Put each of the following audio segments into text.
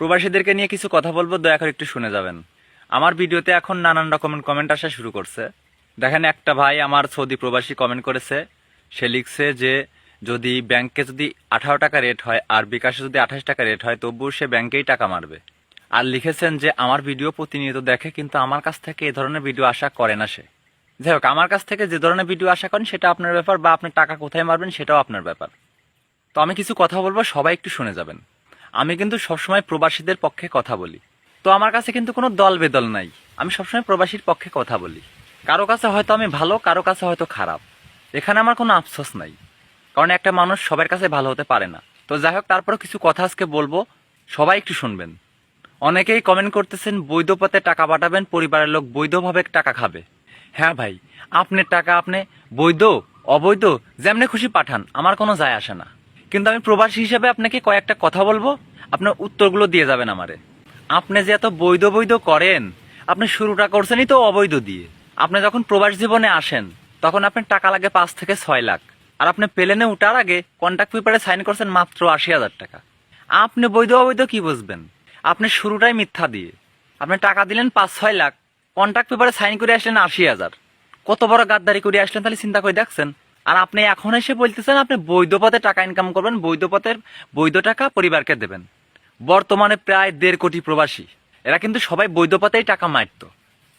প্রবাসীদেরকে নিয়ে কিছু কথা বলব, দয়া করে একটু শুনে যাবেন। আমার ভিডিওতে এখন নানান রকমের কমেন্ট আসা শুরু করছে। দেখেন, একটা ভাই আমার সৌদি প্রবাসী কমেন্ট করেছে। সে লিখছে যে, যদি ব্যাংকে যদি আঠারো টাকা রেট হয় আর বিকাশে যদি আঠাশ টাকা রেট হয়, তবুও সে ব্যাংকেই টাকা মারবে। আর লিখেছেন যে, আমার ভিডিও প্রতিনিয়ত দেখে, কিন্তু আমার কাছ থেকে এ ধরনের ভিডিও আশা করে না সে। যাই হোক, আমার কাছ থেকে যে ধরনের ভিডিও আশা করেন, সেটা আপনার ব্যাপার, বা আপনি টাকা কোথায় মারবেন, সেটাও আপনার ব্যাপার। তো আমি কিছু কথা বলব, সবাই একটু শুনে যাবেন। আমি কিন্তু সবসময় প্রবাসীদের পক্ষে কথা বলি। তো আমার কাছে কিন্তু কোনো দল বেদল নাই। আমি সবসময় প্রবাসীর পক্ষে কথা বলি। কারও কাছে হয়তো আমি ভালো, কারও কাছে হয়তো খারাপ। এখানে আমার কোনো আফসোস নাই। কারণ একটা মানুষ সবার কাছে ভালো হতে পারে না। তো যাই হোক তারপরে কিছু কথা আজকে বলব। সবাই একটু শুনবেন। অনেকেই কমেন্ট করতেছেন, বৈধ পথে টাকা পাঠাবেন, পরিবারের লোক বৈধভাবে টাকা খাবে। হ্যাঁ ভাই আপনার টাকা আপনি বৈধ, অবৈধ, যেমনি খুশি পাঠান, আমার কোনো যায় আসে না। কিন্তু আমি প্রবাসী হিসেবে আপনাকে কয়েকটা কথা বলব। আপনার উত্তরগুলো দিয়ে যাবেন আমারে। আপনি যে এত বৈধ বৈধ করেন, আপনি শুরুটা করছেনই তো অবৈধ দিয়ে। আপনি যখন প্রবাস জীবনে আসেন, তখন আপনার টাকা লাগে পাঁচ থেকে ছয় লাখ। আর আপনি প্লেনে উঠার আগে কন্ট্যাক্ট পেপারে সাইন করছেন মাত্র আশি হাজার টাকা। আপনি বৈধ অবৈধ কি বুঝবেন? আপনি শুরুটাই মিথ্যা দিয়ে। আপনি টাকা দিলেন পাঁচ ছয় লাখ কন্ট্রাক্ট পেপারে সাইন করে আসলেন আশি হাজার। কত বড় গাদ্দারি করে আসলেন তাহলে চিন্তা করে দেখছেন। আর আপনি এখন এসে বলতেছেন আপনি বৈধ পথে টাকা ইনকাম করবেন, বৈধ পথের, বৈধ টাকা পরিবারকে দেবেন। বর্তমানে প্রায় দেড় কোটি প্রবাসী। এরা কিন্তু সবাই বৈধ পথেই টাকা মারত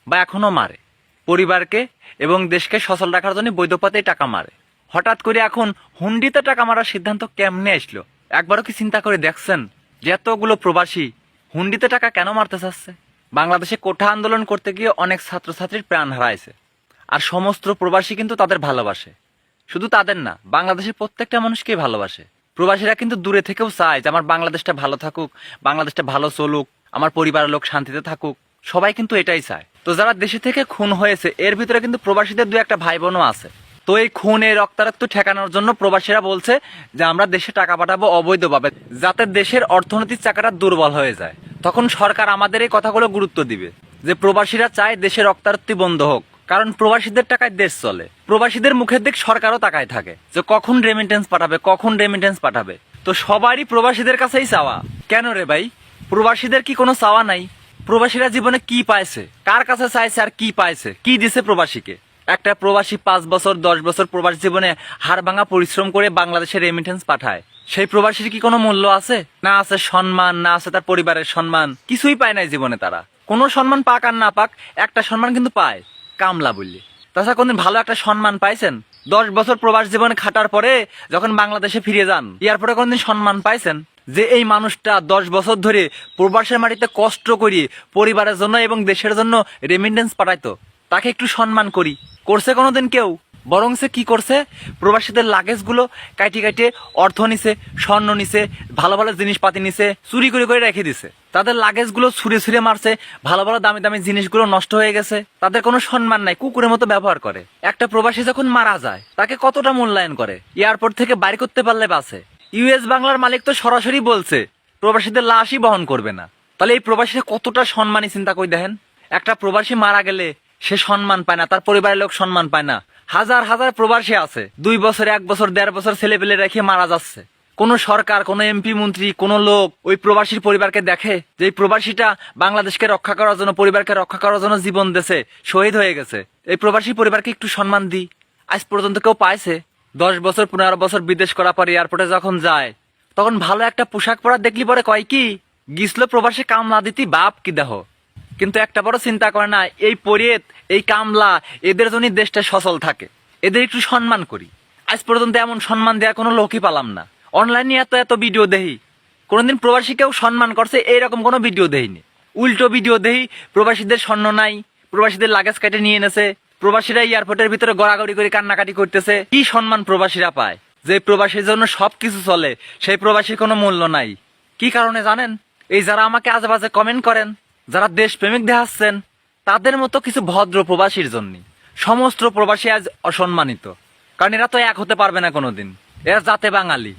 বা এখনও মারে। পরিবারকে এবং দেশকে সচল রাখার জন্য বৈধ পথেই টাকা মারে। হঠাৎ করে এখন হুন্ডিতে টাকা মারার সিদ্ধান্ত কেমনে আসলো? একবারও কি চিন্তা করে দেখছেন যে এতগুলো প্রবাসী হুন্ডিতে টাকা কেন মারতে চাচ্ছে? বাংলাদেশে কোঠা আন্দোলন করতে গিয়ে অনেক ছাত্রছাত্রীর প্রাণ হারাইছে। আর সমস্ত প্রবাসী কিন্তু তাদের ভালোবাসে। শুধু তাদের না, বাংলাদেশের প্রত্যেকটা মানুষকেই ভালোবাসে। প্রবাসীরা কিন্তু দূরে থেকেও চায় যে, আমার বাংলাদেশটা ভালো থাকুক, বাংলাদেশটা ভালো চলুক, আমার পরিবারের লোক শান্তিতে থাকুক। সবাই কিন্তু এটাই চায়। তো যারা দেশে থেকে খুন হয়েছে, এর ভিতরে কিন্তু প্রবাসীদের দু একটা ভাই বোনও আছে। তো এই খুন এই রক্তারক্ত ঠেকানোর জন্য প্রবাসীরা বলছে যে, আমরা দেশে টাকা পাঠাবো অবৈধভাবে, যাতে দেশের অর্থনৈতিক চাকাটা দুর্বল হয়ে যায়। তখন সরকার আমাদের এই কথাগুলো গুরুত্ব দিবে যে, প্রবাসীরা চায় দেশের রক্তারক্তি বন্ধ হোক, কারণ প্রবাসীদের টাকায় দেশ চলে। প্রবাসীদের মুখের দিক সরকারও তাকায় থাকে যে কখন রেমিটেন্স পাঠাবে, কখন রেমিটেন্স পাঠাবে। তো সবারই প্রবাসীদের কাছেই চাওয়া। কেন রে ভাই? প্রবাসীদের কি কোনো চাওয়া নাই? প্রবাসীরা জীবনে কি পাইছে? কার কাছে চাইছে আর কি পাইছে? কি দিছে প্রবাসীকে? একটা প্রবাসী পাঁচ বছর, দশ বছর প্রবাসী জীবনে হাড় ভাঙা পরিশ্রম করে বাংলাদেশে রেমিটেন্স পাঠায়। সেই প্রবাসীর কি কোনো মূল্য আছে? না আছে সম্মান, না আছে তার পরিবারের সম্মান। কিছুই পায় নাই জীবনে তারা। কোনো সম্মান পাক আর না পাক, একটা সম্মান কিন্তু পায়। কামলা বললে। তাছাড়া কোনদিন ভালো একটা সম্মান পাইছেন? দশ বছর প্রবাস জীবনে খাটার পরে যখন বাংলাদেশে ফিরে যান এরপরে কোনদিন সম্মান পাইছেন? যে এই মানুষটা দশ বছর ধরে প্রবাসের মাটিতে কষ্ট করি পরিবারের জন্য এবং দেশের জন্য রেমিন্ডেন্স পাঠাইতো, তাকে একটু সম্মান করি। করছে কোনোদিন কেউ? বরং সে কি করছে? প্রবাসীদের লাগেজগুলো কাটি কাটিয়ে অর্থ নিছে, স্বর্ণ নিছে, ভালো ভালো জিনিসপাতি নিছে, চুরি করে করে রেখে দিছে। তাদের লাগেজগুলো ছুঁড়ে ছুঁড়ে মারছে, ভালো ভালো দামি দামি জিনিসগুলো নষ্ট হয়ে গেছে। তাদের কোনো সম্মান নাই, কুকুরের মতো ব্যবহার করে। একটা প্রবাসী যখন মারা যায়, তাকে কতটা মূল্যায়ন করে? এয়ারপোর্ট থেকে বাইর করতে পারলে বাসে ইউএস বাংলার মালিক তো সরাসরি বলছে, প্রবাসীদের লাশই বহন করবে না। তাহলে এই প্রবাসীরা কতটা সম্মানই চিন্তা করে দেখেন? একটা প্রবাসী মারা গেলে সে সম্মান পায় না, তার পরিবারের লোক সম্মান পায় না। হাজার হাজার প্রবাসী আছে। দুই বছর, এক বছর, দেড় বছর ছেলে পেলে রেখে মারা যাচ্ছে। কোন সরকার, কোন এমপি, মন্ত্রী, কোন লোক ওই প্রবাসীর পরিবারকে দেখে যে এই প্রবাসীটা বাংলাদেশকে রক্ষা করার জন্য, পরিবারকে রক্ষা করার জন্য জীবন দেশে শহীদ হয়ে গেছে। এই প্রবাসী পরিবারকে একটু সম্মান দিই। আজ পর্যন্ত কেউ পাইছে? দশ বছর, পনেরো বছর বিদেশ করার পর এয়ারপোর্টে যখন যায়, তখন ভালো একটা পোশাক পরা দেখলি পরে কয় কি? গিসলো প্রবাসী কামলা দিতি, বাপ কি দেহ? কিন্তু একটা বড় চিন্তা করে না, এই পরিয়েত, এই কামলা, এদের জন্য দেশটা সচল থাকে। এদের একটু সম্মান করি। আজ পর্যন্ত এমন সম্মান দেওয়ার কোনো লোকই পালাম না। অনলাইনে এত এত ভিডিও দেহি কোনোদিন প্রবাসীকেও সম্মান করছে, এইরকম কোনো ভিডিও দেহিনি উল্টো ভিডিও দেহি প্রবাসীদের স্বর্ণ নাই, প্রবাসীদের লাগেজ কেটে নিয়ে এনেছে, প্রবাসীরা এয়ারপোর্টের ভিতরে গড়াগড়ি করে কান্নাকাটি করতেছে। কি সম্মান প্রবাসীরা পায়? যে প্রবাসীর জন্য সবকিছু চলে, সেই প্রবাসীর কোনো মূল্য নাই। কি কারণে জানেন? এই যারা আমাকে আজে বাজে কমেন্ট করেন যারা দেশপ্রেমিক দেখাচ্ছেন, তাদের মতো কিছু ভদ্র প্রবাসীর জন্য। সমস্ত প্রবাসী আজ অসম্মানিত। কারণ এরা তো এক হতে পারবে না কোনোদিন। এরা জাতে বাঙালি।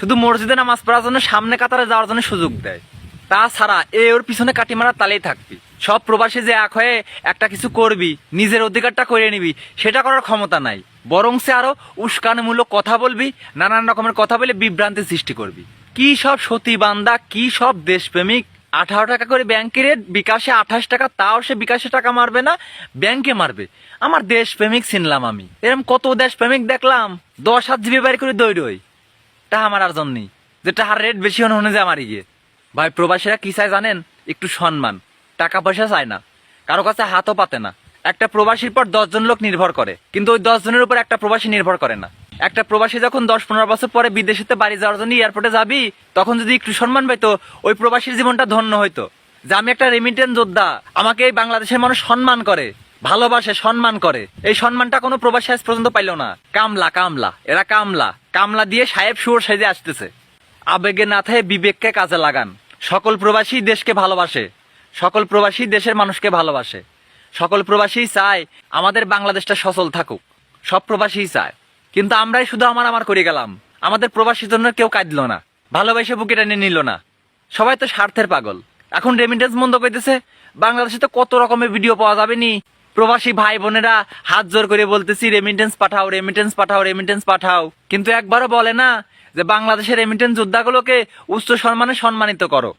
শুধু মসজিদে নামাজ পড়ার জন্য সামনে কাতারে যাওয়ার জন্য সুযোগ দেয়। তাছাড়া এ ওর পিছনে কাটি মারা তালেই থাকবি। সব প্রবাসী যে এক হয়ে একটা কিছু করবি, নিজের অধিকারটা করে নিবি, সেটা করার ক্ষমতা নাই। বরং সে আরও উস্কানমূলক কথা বলবি, নানান রকমের কথা বলে বিভ্রান্তি সৃষ্টি করবি। কি সব সতী বান্দা, কি সব দেশপ্রেমিক আঠারো টাকা করে ব্যাংকে রেট বিকাশে আঠাশ টাকা, তাও সে বিকাশে টাকা মারবে না, ব্যাংকে মারবে। আমার দেশ প্রেমিক চিনলাম আমি। এরকম কত দেশ প্রেমিক দেখলাম, দশ হাত জিবি বাইর করে দৌড় হই টাহা মারার জন্যই, যে টাহার রেট বেশি হনে হনে যে আমার গিয়ে ভাই, প্রবাসীরা কি চায় জানেন? একটু সম্মান। টাকা পয়সা চায় না। কারও কাছে হাতও পাতে না। একটা প্রবাসীর পর দশজন লোক নির্ভর করে, কিন্তু ওই দশজনের উপর একটা প্রবাসী নির্ভর করে না। একটা প্রবাসী যখন দশ পনেরো বছর পরে বিদেশেতে বাড়ি যাওয়ার জন্য এয়ারপোর্টে যাবি, তখন যদি একটু সম্মান পাইতো, ওই প্রবাসীর জীবনটা ধন্য হইতো। যে আমি একটা রেমিটেন্স যোদ্ধা, আমাকে এই বাংলাদেশের মানুষ সম্মান করে, ভালোবাসে, সম্মান করে। এই সম্মানটা কোনো প্রবাসী আজ পর্যন্ত পাইলো না। কামলা কামলা, এরা কামলা। কামলা দিয়ে সাহেব সুর সেজে আসতেছে। আবেগে না থাকে বিবেককে কাজে লাগান। সকল প্রবাসী দেশকে ভালোবাসে। সকল প্রবাসী দেশের মানুষকে ভালোবাসে। সকল প্রবাসী চায় আমাদের বাংলাদেশটা সচল থাকুক। সব প্রবাসী চায়। কিন্তু আমরাই শুধু আমার আমার করে গেলাম। আমাদের প্রবাসীর জন্য কেউ কাঁদল না। ভালোবাসে বুকে টেনে নিল না। সবাই তো স্বার্থের পাগল। এখন রেমিটেন্স বন্ধ করতেছে বাংলাদেশে তো কত রকমের ভিডিও পাওয়া যাবে নি? প্রবাসী ভাই বোনেরা হাত জোর করে বলতেছি রেমিটেন্স পাঠাও রেমিটেন্স পাঠাও রেমিটেন্স পাঠাও। কিন্তু একবারও বলে না যে বাংলাদেশের রেমিটেন্স যোদ্ধাগুলোকে উচ্চ সম্মানে সম্মানিত করো।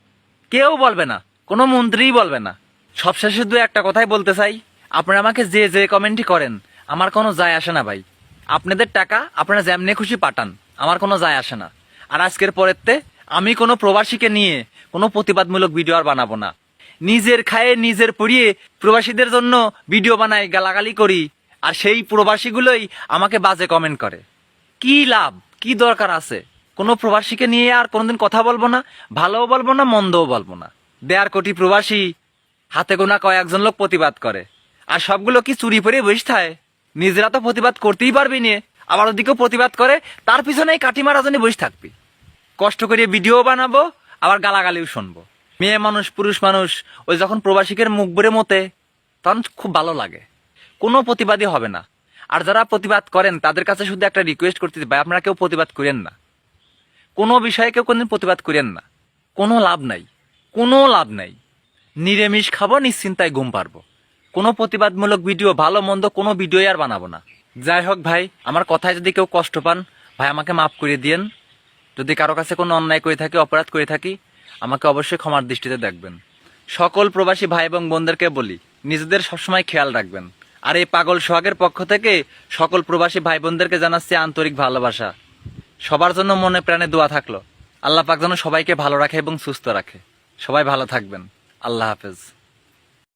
কেউ বলবে না। কোনো মন্ত্রীই বলবে না। সবশেষে দু একটা কথাই বলতে চাই। আপনারা আমাকে যে যে কমেন্টই করেন, আমার কোনো যায় আসে না ভাই। আপনাদের টাকা আপনারা যেমনি খুশি পাঠান, আমার কোনো যায় আসে না। আর আজকের পরেরতে, আমি কোনো প্রবাসীকে নিয়ে কোনো প্রতিবাদমূলক ভিডিও আর বানাবো না। নিজের খায়ে নিজের পড়িয়ে প্রবাসীদের জন্য ভিডিও বানাই, গালাগালি করি, আর সেই প্রবাসীগুলোই আমাকে বাজে কমেন্ট করে। কি লাভ? কি দরকার আছে? কোনো প্রবাসীকে নিয়ে আর কোনোদিন কথা বলব না, ভালোও বলব না, মন্দও বলব না। দেড় কোটি প্রবাসী হাতে গোনা কয়েকজন লোক প্রতিবাদ করে। আর সবগুলো কি চুরি পরে বসে থাকে? নিজেরা তো প্রতিবাদ করতেই পারবি নিয়ে আবার ওদিকেও প্রতিবাদ করে, তার পিছনেই কাটি মারা জন্য বসে থাকবি। কষ্ট করে ভিডিও বানাবো, আবার গালাগালিও শুনব। মেয়ে মানুষ, পুরুষ মানুষ, ওই যখন প্রবাসীকের মুখ ভরে মতে, তখন খুব ভালো লাগে। কোনো প্রতিবাদই হবে না। আর যারা প্রতিবাদ করেন, তাদের কাছে শুধু একটা রিকোয়েস্ট করতে ভাই, আপনারা কেউ প্রতিবাদ করেন না। কোনো বিষয়ে কেউ কোনদিন প্রতিবাদ করেন না। কোনো লাভ নাই। কোনো লাভ নাই। নিরামিষ খাব, নিশ্চিন্তায় ঘুম পারব কোনো প্রতিবাদমূলক ভিডিও ভালো, মন্দ কোনো ভিডিও আর বানাবো না। যাই হোক ভাই, আমার কথায় যদি কেউ কষ্ট পান, ভাই আমাকে মাফ করে দিয়েন। যদি কারও কাছে কোনো অন্যায় করে থাকি, অপরাধ করে থাকি, আমাকে অবশ্যই ক্ষমার দৃষ্টিতে দেখবেন। সকল প্রবাসী ভাই এবং বোনদেরকে বলি, নিজেদের সবসময় খেয়াল রাখবেন। আর এই পাগল সোহাগের পক্ষ থেকে সকল প্রবাসী ভাই বোনদেরকে জানাচ্ছি আন্তরিক ভালোবাসা। সবার জন্য মনে প্রাণে দোয়া থাকল। আল্লাহ পাক যেন সবাইকে ভালো রাখে এবং সুস্থ রাখে। সবাই ভালো থাকবেন। আল্লাহ হাফেজ।